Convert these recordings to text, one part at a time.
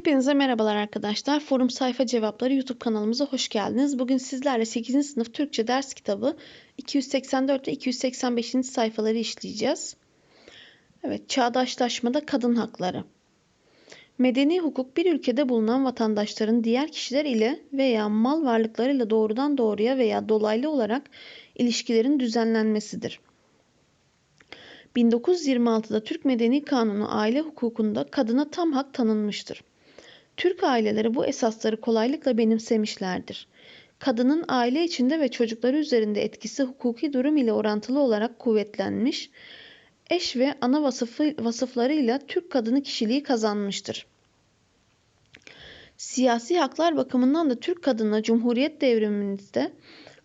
Hepinize merhabalar arkadaşlar. Forum Sayfa Cevapları YouTube kanalımıza hoş geldiniz. Bugün sizlerle 8. sınıf Türkçe ders kitabı 284 ve 285. sayfaları işleyeceğiz. Evet, çağdaşlaşmada kadın hakları. Medeni hukuk bir ülkede bulunan vatandaşların diğer kişiler ile veya mal varlıklarıyla doğrudan doğruya veya dolaylı olarak ilişkilerin düzenlenmesidir. 1926'da Türk Medeni Kanunu aile hukukunda kadına tam hak tanınmıştır. Türk aileleri bu esasları kolaylıkla benimsemişlerdir. Kadının aile içinde ve çocukları üzerinde etkisi hukuki durum ile orantılı olarak kuvvetlenmiş, eş ve ana vasıfı, vasıflarıyla Türk kadını kişiliği kazanmıştır. Siyasi haklar bakımından da Türk kadına Cumhuriyet devrimimizde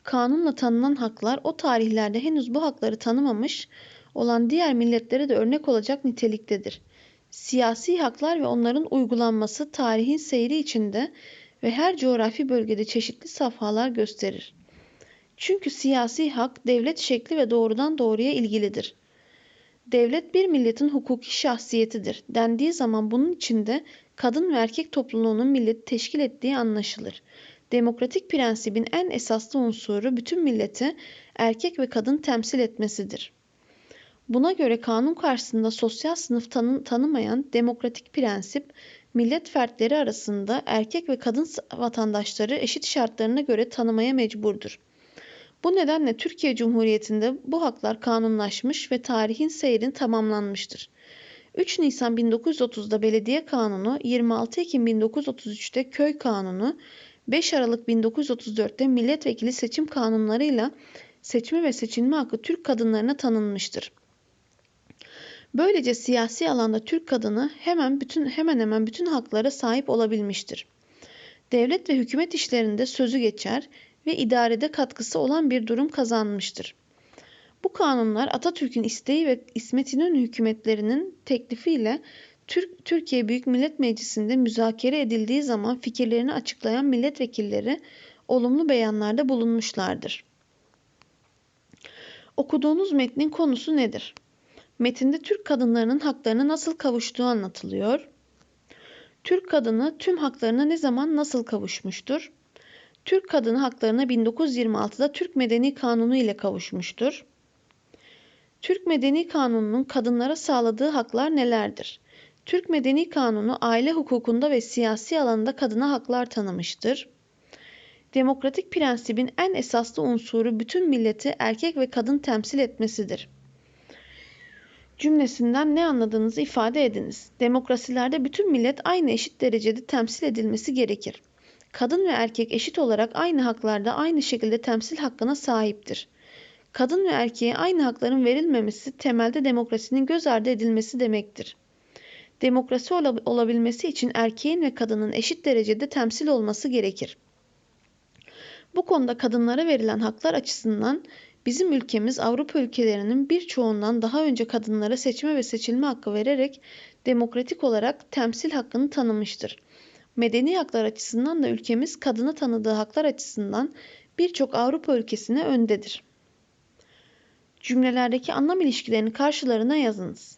kanunla tanınan haklar o tarihlerde henüz bu hakları tanımamış olan diğer milletlere de örnek olacak niteliktedir. Siyasi haklar ve onların uygulanması tarihin seyri içinde ve her coğrafi bölgede çeşitli safhalar gösterir. Çünkü siyasi hak devlet şekli ve doğrudan doğruya ilgilidir. Devlet bir milletin hukuki şahsiyetidir dendiği zaman bunun içinde kadın ve erkek topluluğunun milleti teşkil ettiği anlaşılır. Demokratik prensibin en esaslı unsuru bütün milleti erkek ve kadın temsil etmesidir. Buna göre kanun karşısında sosyal sınıf tanı tanımayan demokratik prensip, millet fertleri arasında erkek ve kadın vatandaşları eşit şartlarına göre tanımaya mecburdur. Bu nedenle Türkiye Cumhuriyeti'nde bu haklar kanunlaşmış ve tarihin seyrin tamamlanmıştır. 3 Nisan 1930'da Belediye Kanunu, 26 Ekim 1933'te Köy Kanunu, 5 Aralık 1934'te milletvekili seçim kanunlarıyla seçme ve seçilme hakkı Türk kadınlarına tanınmıştır. Böylece siyasi alanda Türk kadını hemen bütün hemen hemen bütün haklara sahip olabilmiştir. Devlet ve hükümet işlerinde sözü geçer ve idarede katkısı olan bir durum kazanmıştır. Bu kanunlar Atatürk'ün isteği ve İsmet İnönü hükümetlerinin teklifiyle Türk, Türkiye Büyük Millet Meclisi'nde müzakere edildiği zaman fikirlerini açıklayan milletvekilleri olumlu beyanlarda bulunmuşlardır. Okuduğunuz metnin konusu nedir? Metinde Türk kadınlarının haklarına nasıl kavuştuğu anlatılıyor. Türk kadını tüm haklarına ne zaman nasıl kavuşmuştur? Türk kadını haklarına 1926'da Türk Medeni Kanunu ile kavuşmuştur. Türk Medeni Kanunu'nun kadınlara sağladığı haklar nelerdir? Türk Medeni Kanunu aile hukukunda ve siyasi alanda kadına haklar tanımıştır. Demokratik prensibin en esaslı unsuru bütün milleti erkek ve kadın temsil etmesidir cümlesinden ne anladığınızı ifade ediniz. Demokrasilerde bütün millet aynı eşit derecede temsil edilmesi gerekir. Kadın ve erkek eşit olarak aynı haklarda aynı şekilde temsil hakkına sahiptir. Kadın ve erkeğe aynı hakların verilmemesi temelde demokrasinin göz ardı edilmesi demektir. Demokrasi olabilmesi için erkeğin ve kadının eşit derecede temsil olması gerekir. Bu konuda kadınlara verilen haklar açısından Bizim ülkemiz Avrupa ülkelerinin birçoğundan daha önce kadınlara seçme ve seçilme hakkı vererek demokratik olarak temsil hakkını tanımıştır. Medeni haklar açısından da ülkemiz kadını tanıdığı haklar açısından birçok Avrupa ülkesine öndedir. Cümlelerdeki anlam ilişkilerini karşılarına yazınız.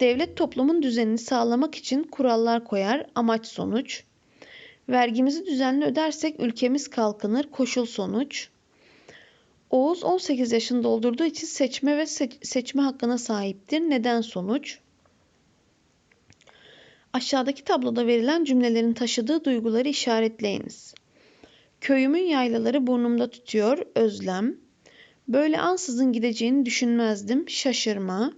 Devlet toplumun düzenini sağlamak için kurallar koyar, amaç sonuç. Vergimizi düzenli ödersek ülkemiz kalkınır, koşul sonuç. Oğuz 18 yaşını doldurduğu için seçme ve seçme hakkına sahiptir. Neden sonuç? Aşağıdaki tabloda verilen cümlelerin taşıdığı duyguları işaretleyiniz. Köyümün yaylaları burnumda tutuyor, özlem. Böyle ansızın gideceğini düşünmezdim, şaşırma.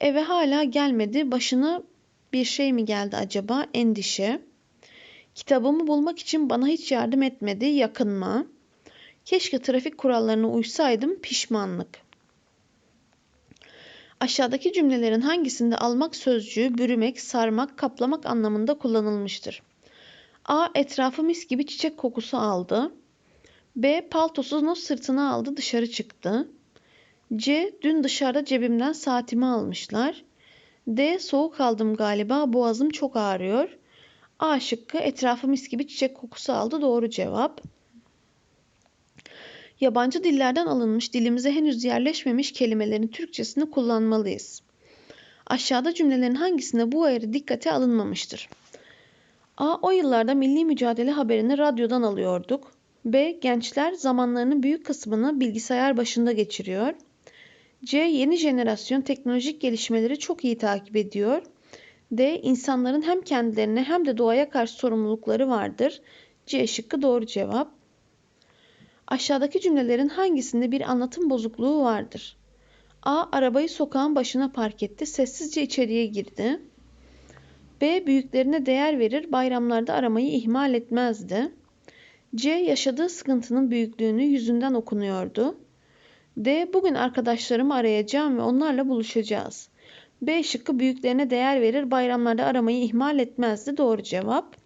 Eve hala gelmedi, başına bir şey mi geldi acaba, endişe. Kitabımı bulmak için bana hiç yardım etmedi, yakınma. Keşke trafik kurallarına uysaydım pişmanlık. Aşağıdaki cümlelerin hangisinde almak sözcüğü bürümek, sarmak, kaplamak anlamında kullanılmıştır? A. Etrafı mis gibi çiçek kokusu aldı. B. Paltosunu sırtına aldı dışarı çıktı. C. Dün dışarıda cebimden saatimi almışlar. D. Soğuk aldım galiba boğazım çok ağrıyor. A şıkkı etrafı mis gibi çiçek kokusu aldı doğru cevap. Yabancı dillerden alınmış dilimize henüz yerleşmemiş kelimelerin Türkçesini kullanmalıyız. Aşağıda cümlelerin hangisinde bu ayrı dikkate alınmamıştır? A. O yıllarda milli mücadele haberini radyodan alıyorduk. B. Gençler zamanlarının büyük kısmını bilgisayar başında geçiriyor. C. Yeni jenerasyon teknolojik gelişmeleri çok iyi takip ediyor. D. İnsanların hem kendilerine hem de doğaya karşı sorumlulukları vardır. C şıkkı doğru cevap. Aşağıdaki cümlelerin hangisinde bir anlatım bozukluğu vardır? A. Arabayı sokağın başına park etti. Sessizce içeriye girdi. B. Büyüklerine değer verir. Bayramlarda aramayı ihmal etmezdi. C. Yaşadığı sıkıntının büyüklüğünü yüzünden okunuyordu. D. Bugün arkadaşlarımı arayacağım ve onlarla buluşacağız. B şıkkı büyüklerine değer verir, bayramlarda aramayı ihmal etmezdi. Doğru cevap.